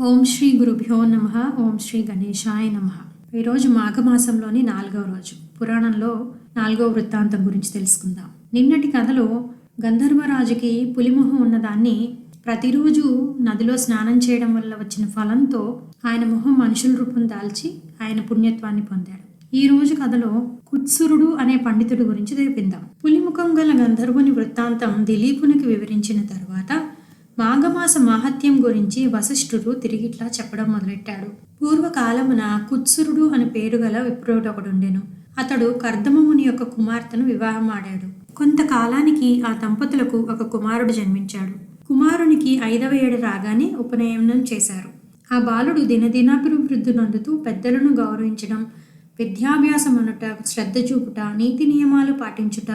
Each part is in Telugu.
ఓం శ్రీ గురుభ్యో నమ ఓం శ్రీ గణేశాయ నమ. ఈరోజు మాఘమాసంలోని నాలుగవ రోజు. పురాణంలో నాలుగవ వృత్తాంతం గురించి తెలుసుకుందాం. నిన్నటి కథలో గంధర్వరాజుకి పులిమొహం ఉన్నదాన్ని ప్రతిరోజు నదిలో స్నానం చేయడం వల్ల వచ్చిన ఫలంతో ఆయన మొహం మనుషుల రూపం దాల్చి ఆయన పుణ్యత్వాన్ని పొందాడు. ఈ రోజు కథలో కుత్సురుడు అనే పండితుడి గురించి తెలిపిందాం పులిముఖం గల గంధర్వుని వృత్తాంతం దిలీపునికి వివరించిన తర్వాత మాఘమాస మాహత్యం గురించి వశిష్ఠుడు తిరిగిట్లా చెప్పడం మొదలెట్టాడు. పూర్వకాలమున కుత్సురుడు అని పేరు గల విప్రోడొకడుండెను అతడు కర్దమముని యొక్క కుమార్తెను వివాహం ఆడాడు కొంతకాలానికి ఆ దంపతులకు ఒక కుమారుడు జన్మించాడు. కుమారునికి ఐదవ ఏడు రాగానే ఉపనయనం చేశారు. ఆ బాలుడు దినదినాభివృద్ధి నందుతూ పెద్దలను గౌరవించడం విద్యాభ్యాసం అనుట శ్రద్ధ చూపుట నీతి నియమాలు పాటించుట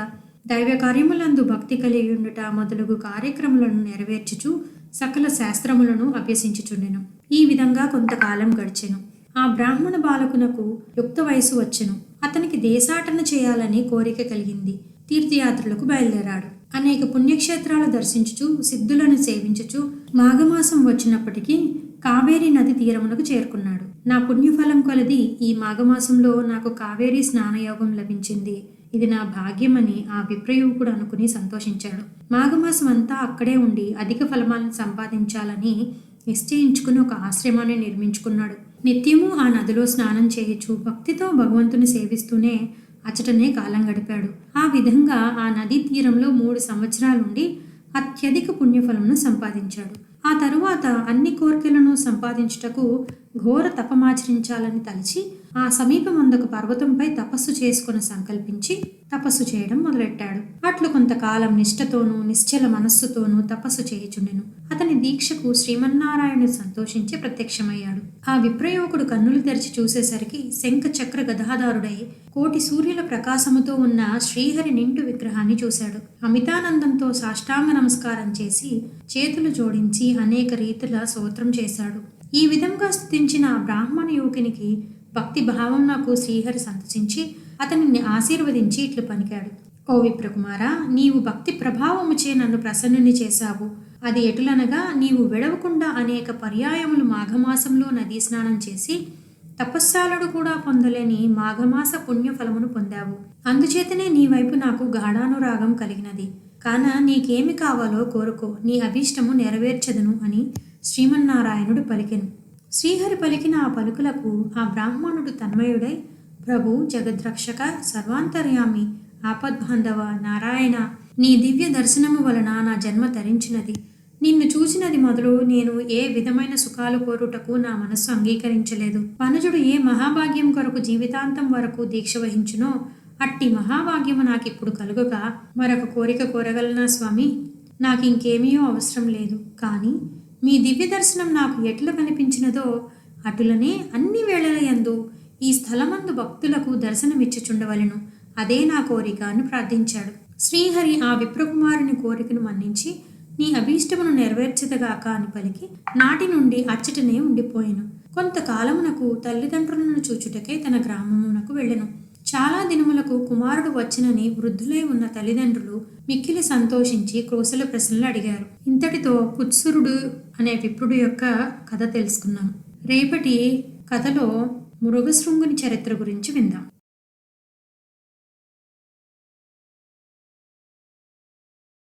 దైవ కార్యములందు భక్తి కలిగి ఉండుట మొదలగు కార్యక్రమాలను నెరవేర్చుచు సకల శాస్త్రములను అభ్యసించుచుండెను. ఈ విధంగా కొంతకాలం గడిచెను. ఆ బ్రాహ్మణ బాలకునకు యుక్త వయసు వచ్చెను. అతనికి దేశాటన చేయాలని కోరిక కలిగింది. తీర్థయాత్రలకు బయలుదేరాడు. అనేక పుణ్యక్షేత్రాలు దర్శించుచు సిద్ధులను సేవించుచు మాఘమాసం వచ్చినప్పటికీ కావేరీ నది తీరమునకు చేరుకున్నాడు. నా పుణ్యఫలం కొలది ఈ మాఘమాసంలో నాకు కావేరీ స్నానయోగం లభించింది. ఇది నా భాగ్యమని ఆ విప్రయువుకుడు అనుకుని సంతోషించాడు. మాఘమాసం అంతా అక్కడే ఉండి అధిక ఫలమాలను సంపాదించాలని నిశ్చయించుకుని ఒక ఆశ్రమాన్ని నిర్మించుకున్నాడు. నిత్యము ఆ నదిలో స్నానం చేయొచ్చు భక్తితో భగవంతుని సేవిస్తూనే అచటనే కాలం గడిపాడు. ఆ విధంగా ఆ నదీ తీరంలో మూడు సంవత్సరాలుండి అత్యధిక పుణ్యఫలమును సంపాదించాడు. ఆ తరువాత అన్ని కోరికలను సంపాదించుటకు ఘోర తపమాచరించాలని తలిచి ఆ సమీపమందొక పర్వతంపై తపస్సు చేసుకుని సంకల్పించి తపస్సు చేయడం మొదలెట్టాడు. అట్లు కొంతకాలం నిష్ఠతోనూ నిశ్చల మనస్సుతోనూ తపస్సు చేయుచుండెను. అతని దీక్షకు శ్రీమన్నారాయణుడు సంతోషించి ప్రత్యక్షమయ్యాడు. ఆ విప్రయోగుడు కన్నులు తెరిచి చూసేసరికి శంఖ చక్ర గదాధారుడై కోటి సూర్యుల ప్రకాశముతో ఉన్న శ్రీహరి నిండు విగ్రహాన్ని చూశాడు. అమితానందంతో సాష్టాంగ నమస్కారం చేసి చేతులు జోడించి అనేక రీతుల స్తోత్రం చేశాడు. ఈ విధంగా స్థుతించిన బ్రాహ్మణ యువకునికి భక్తి భావం నాకు శ్రీహరి సంతసించి అతనిని ఆశీర్వదించి ఇట్లు పలికాడు. ఓ విప్రకుమార నీవు భక్తి ప్రభావముచే నన్ను ప్రసన్నుని చేశావు. అది ఎటులనగా నీవు విడవకుండా అనేక పర్యాయములు మాఘమాసంలో నదీ స్నానం చేసి తపస్సాలుడు కూడా పొందలేని మాఘమాస పుణ్యఫలమును పొందావు. అందుచేతనే నీ వైపు నాకు గాఢానురాగం కలిగినది. కాన నీకేమి కావాలో కోరుకో నీ అభీష్టము నెరవేర్చదును అని శ్రీమన్నారాయణుడు పలికెను. శ్రీహరి పలికిన ఆ పలుకులకు ఆ బ్రాహ్మణుడు తన్మయుడై ప్రభు జగద్రక్షక సర్వాంతర్యామి ఆపద్బాంధవ నారాయణ నీ దివ్య దర్శనము వలన నా జన్మ తరించినది. నిన్ను చూసినది మొదలు నేను ఏ విధమైన సుఖాలు కోరుటకు నా మనస్సు అంగీకరించలేదు. వనజుడు ఏ మహాభాగ్యం కొరకు జీవితాంతం వరకు దీక్ష వహించునో అట్టి మహాభాగ్యము నాకిప్పుడు కలుగగా మరొక కోరిక కోరగలనా స్వామి? నాకు అవసరం లేదు. కానీ మీ దివ్య దర్శనం నాకు ఎట్లా కనిపించినదో అటులనే అన్ని వేళల యందు ఈ స్థలమందు భక్తులకు దర్శనమిచ్చుచుండవలను. అదే నా కోరిక అని ప్రార్థించాడు. శ్రీహరి ఆ విప్రకుమారుని కోరికను మన్నించి నీ అభీష్టమును నెరవేర్చదగాక అని పలికి నాటి నుండి అచ్చటనే ఉండిపోయాను. కొంతకాలమునకు తల్లిదండ్రులను చూచుటకై తన గ్రామమునకు వెళ్ళెను. చాలా దినములకు కుమారుడు వచ్చినని వృద్ధులై ఉన్న తల్లిదండ్రులు మిక్కిలి సంతోషించి క్రోసల ప్రశ్నలు అడిగారు. ఇంతటితో కుత్సురుడు అనే విప్రుడు యొక్క కథ తెలుసుకున్నాం. రేపటి కథలో మృగశృంగుని చరిత్ర గురించి విందాం.